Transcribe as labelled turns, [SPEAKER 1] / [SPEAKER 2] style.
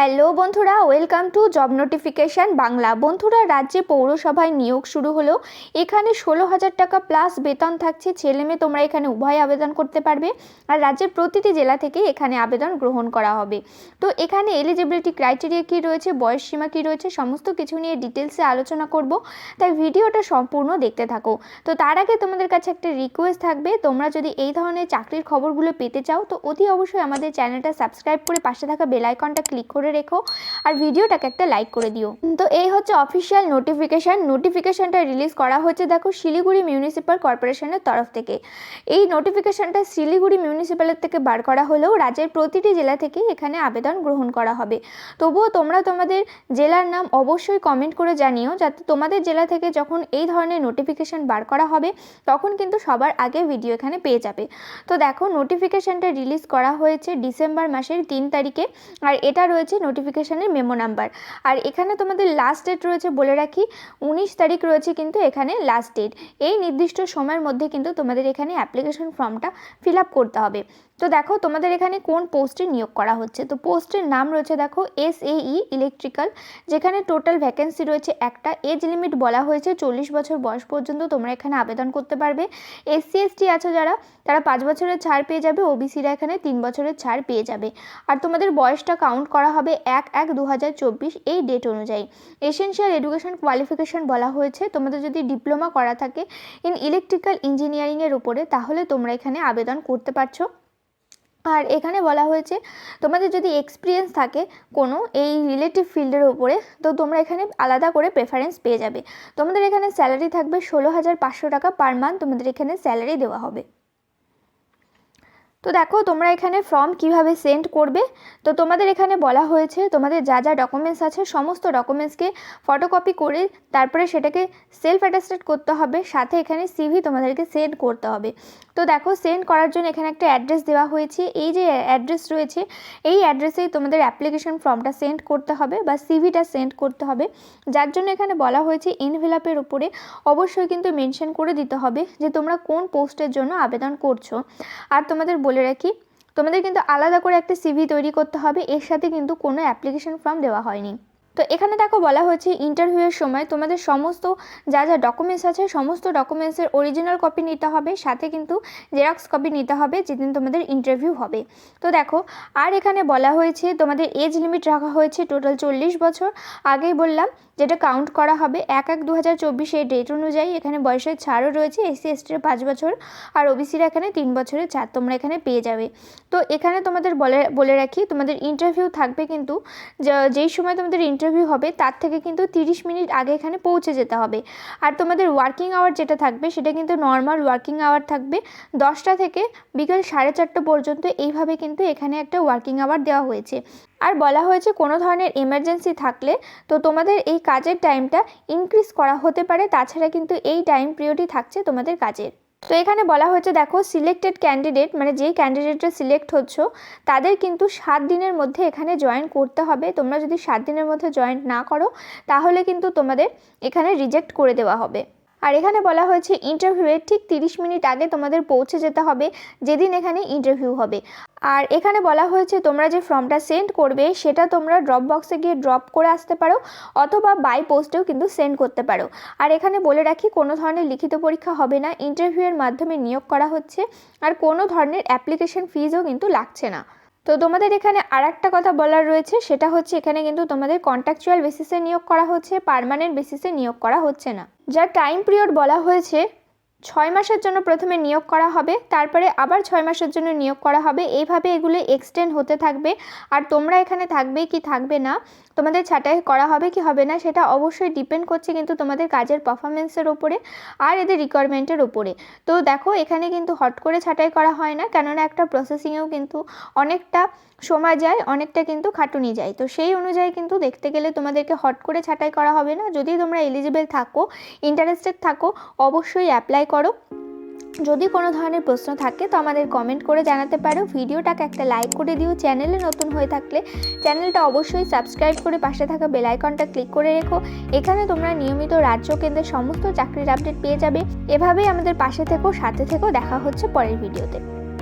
[SPEAKER 1] Hello বন্ধুরা welcome to job notification Bangla. বন্ধুরা, রাজ্যে পৌরসভায় নিয়োগ শুরু হলো। এখানে ষোলো হাজার টাকা প্লাস বেতন থাকছে। ছেলে মেয়ে তোমরা এখানে উভয় আবেদন করতে পারবে। আর রাজ্যের প্রতিটি জেলা থেকে এখানে আবেদন গ্রহণ করা হবে। তো এখানে এলিজিবিলিটি ক্রাইটেরিয়া কী রয়েছে, বয়স সীমা কী রয়েছে, সমস্ত কিছু নিয়ে ডিটেলসে আলোচনা করব। তাই ভিডিওটা সম্পূর্ণ দেখতে থাকো। তো তার আগে তোমাদের কাছে একটা রিকোয়েস্ট থাকবে। তোমরা যদি এই ধরনের চাকরির খবরগুলো পেতে চাও, তো অতি অবশ্যই আমাদের চ্যানেলটা সাবস্ক্রাইব করে পাশে থাকা বেল আইকনটা ক্লিক করে রেখো আর ভিডিওটাকে একটা লাইক করে দিও। তো এই হচ্ছে অফিসিয়াল নোটিফিকেশান নোটিফিকেশানটা রিলিজ করা হচ্ছে দেখো শিলিগুড়ি মিউনিসিপ্যাল কর্পোরেশনের তরফ থেকে। এই নোটিফিকেশানটা শিলিগুড়ি মিউনিসিপ্যালের থেকে বার করা হলেও রাজ্যের প্রতিটি জেলা থেকেই এখানে আবেদন গ্রহণ করা হবে। তবুও তোমরা তোমাদের জেলার নাম অবশ্যই কমেন্ট করে জানিও যাতে তোমাদের জেলা থেকে যখন এই ধরনের নোটিফিকেশান বার করা হবে, তখন কিন্তু সবার আগে ভিডিও এখানে পেয়ে যাবে। তো দেখো নোটিফিকেশানটা রিলিজ করা হয়েছে ডিসেম্বর মাসের তিন তারিখে। আর এটা রয়েছে নোটিফিকেশানের মেমো নাম্বার আর এখানে তোমাদের লাস্ট ডেট রয়েছে বলে রাখি, উনিশ তারিখ রয়েছে কিন্তু এখানে লাস্ট ডেট এই নির্দিষ্ট সময়ের মধ্যে কিন্তু তোমাদের এখানে অ্যাপ্লিকেশন ফর্মটা ফিল আপ করতে হবে। তো দেখো, তোমাদের এখানে কোন পোস্টে নিয়োগ করা হচ্ছে? তো পোস্টের নাম রয়েছে দেখো এস ই ইলেকট্রিক্যাল যেখানে টোটাল ভ্যাকেন্সি রয়েছে একটা। এজ লিমিট বলা হয়েছে, চল্লিশ বছর বয়স পর্যন্ত তোমরা এখানে আবেদন করতে পারবে। এসসি এসটি আছে যারা, তারা পাঁচ বছরের ছাড় পেয়ে যাবে ওবিসিরা এখানে তিন বছরের ছাড় পেয়ে যাবে। আর তোমাদের বয়সটা কাউন্ট করা হবে এক এক দু এই ডেট অনুযায়ী। এসেনশিয়াল এডুকেশন কোয়ালিফিকেশান বলা হয়েছে। তোমাদের যদি ডিপ্লোমা করা থাকে ইন ইলেকট্রিক্যাল ইঞ্জিনিয়ারিংয়ের উপরে, তাহলে তোমরা এখানে আবেদন করতে পারছ। আর এখানে বলা হয়েছে, তোমাদের যদি এক্সপিরিয়েন্স থাকে কোনো এই রিলেটিভ ফিল্ডের উপরে, তো তোমরা এখানে আলাদা করে প্রেফারেন্স পেয়ে যাবে। তোমাদের এখানে স্যালারি থাকবে ষোলো হাজার পাঁচশো টাকা পার মান্থ তোমাদের এখানে স্যালারি দেওয়া হবে। তো দেখো তোমরা এখানে ফর্ম কীভাবে সেন্ড করবে? তো তোমাদের এখানে বলা হয়েছে তোমাদের যা যা ডকুমেন্টস আছে, সমস্ত ডকুমেন্টসকে ফটোকপি করে তারপরে সেটাকে সেলফ অ্যাটাস্টেড করতে হবে। সাথে এখানে সিভি তোমাদেরকে সেন্ড করতে হবে। তো দেখো সেন্ড করার জন্য এখানে একটা অ্যাড্রেস দেওয়া হয়েছে। এই যে অ্যাড্রেস রয়েছে, এই অ্যাড্রেসেই তোমাদের অ্যাপ্লিকেশন ফর্মটা সেন্ড করতে হবে বা সিভিটা সেন্ড করতে হবে। যার জন্য এখানে বলা হয়েছে ইনভেলাপের উপরে অবশ্যই কিন্তু মেনশন করে দিতে হবে যে তোমরা কোন পোস্টের জন্য আবেদন করছ। আর তোমাদের বলে রাখি, তোমাদের কিন্তু আলাদা করে একটা সিভি তৈরি করতে হবে, এর সাথে কিন্তু কোনো অ্যাপ্লিকেশন ফর্ম দেওয়া হয়নি। তো এখানে দেখো বলা হয়েছে ইন্টারভিউয়ের সময় তোমাদের সমস্ত যা যা ডকুমেন্টস আছে, সমস্ত ডকুমেন্টসের অরিজিনাল কপি নিতে হবে, সাথে কিন্তু জেরক্স কপি নিতে হবে যেদিন তোমাদের ইন্টারভিউ হবে। তো দেখো, আর এখানে বলা হয়েছে তোমাদের এজ লিমিট রাখা হয়েছে টোটাল চল্লিশ বছর। আগেই বললাম যেটা কাউন্ট করা হবে এক এক দু হাজার চব্বিশের ডেট অনুযায়ী, এখানে বয়সের ছাড়ও রয়েছে এসসি এসটির পাঁচ বছর, আর ওবিসির এখানে তিন বছরের ছাড় তোমরা এখানে পেয়ে যাবে। তো এখানে তোমাদের বলে বলে রাখি, তোমাদের ইন্টারভিউ থাকবে কিন্তু যেই সময় তোমাদের ইন্টারভিউ হবে, তার থেকে কিন্তু তিরিশ মিনিট আগে এখানে পৌঁছে যেতে হবে। আর তোমাদের ওয়ার্কিং আওয়ার যেটা থাকবে, সেটা কিন্তু নর্মাল ওয়ার্কিং আওয়ার থাকবে। দশটা থেকে বিকেল সাড়ে চারটা পর্যন্ত এইভাবে কিন্তু এখানে একটা ওয়ার্কিং আওয়ার দেওয়া হয়েছে। আর বলা হয়েছে কোনো ধরনের এমার্জেন্সি থাকলে তো তোমাদের এই কাজের টাইমটা ইনক্রিজ করা হতে পারে। তাছাড়া কিন্তু এই টাইম পিরিয়ডই থাকছে তোমাদের কাজের। তো এখানে বলা হয়েছে, দেখো সিলেক্টেড ক্যান্ডিডেট মানে যেই ক্যান্ডিডেটরা সিলেক্ট হচ্ছ, তাদের কিন্তু সাত দিনের মধ্যে এখানে জয়েন করতে হবে। তোমরা যদি সাত দিনের মধ্যে জয়েন না করো, তাহলে কিন্তু তোমাদের এখানে রিজেক্ট করে দেওয়া হবে। আর এখানে বলা হয়েছে ইন্টারভিউয়ের ঠিক তিরিশ মিনিট আগে তোমাদের পৌঁছে যেতে হবে, যেদিন এখানে ইন্টারভিউ হবে। আর এখানে বলা হয়েছে তোমরা যে ফর্মটা সেন্ড করবে, সেটা তোমরা ড্রপ বক্সে গিয়ে ড্রপ করে আসতে পারো, অথবা বাই পোস্টেও কিন্তু সেন্ড করতে পারো। আর এখানে বলে রাখি, কোনো ধরনের লিখিত পরীক্ষা হবে না। ইন্টারভিউয়ের মাধ্যমে নিয়োগ করা হচ্ছে, আর কোনো ধরনের অ্যাপ্লিকেশন ফিজও কিন্তু লাগছে না। তো তোমাদের এখানে আর একটা কথা বলার রয়েছে, সেটা হচ্ছে এখানে কিন্তু তোমাদের কন্ট্রাকচুয়াল বেসিসে নিয়োগ করা হচ্ছে পারমানেন্ট বেসিসে নিয়োগ করা হচ্ছে না। যা টাইম পিরিয়ড বলা হয়েছে ছয় মাসের জন্য প্রথমে নিয়োগ করা হবে, তারপরে আবার ছয় মাসের জন্য নিয়োগ করা হবে। এইভাবে এগুলো এক্সটেন্ড হতে থাকবে। আর তোমরা এখানে থাকবে কি থাকবে না, তোমাদের ছাঁটাই করা হবে কি হবে না, সেটা অবশ্যই ডিপেন্ড করছে কিন্তু তোমাদের কাজের পারফরমেন্সের ওপরে আর এদের রিকোয়ারমেন্টের ওপরে তো দেখো, এখানে কিন্তু হট করে ছাঁটাই করা হয় না, কেননা একটা প্রসেসিংয়েও কিন্তু অনেকটা সময় যায়, অনেকটা কিন্তু খাটুনি যায়। তো সেই অনুযায়ী কিন্তু দেখতে গেলে তোমাদেরকে হট করে ছাঁটাই করা হবে না। যদি তোমরা এলিজিবল থাকো ইন্টারেস্টেড থাকো, অবশ্যই অ্যাপ্লাই করো। যদি কোনো ধরনের প্রশ্ন থাকে তো আমাদের কমেন্ট করে জানাতে পারো। ভিডিওটাকে একটা লাইক করে দিও। চ্যানেলে নতুন হয়ে থাকলে চ্যানেলটা অবশ্যই সাবস্ক্রাইব করে পাশে থাকা বেল আইকনটা ক্লিক করে রেখো। এখানে তোমরা নিয়মিত রাজ্য কেন্দ্রের সমস্ত চাকরির আপডেট পেয়ে যাবে। এভাবেই আমাদের পাশে থেকো, সাথে থেকো। দেখা হচ্ছে পরের ভিডিওতে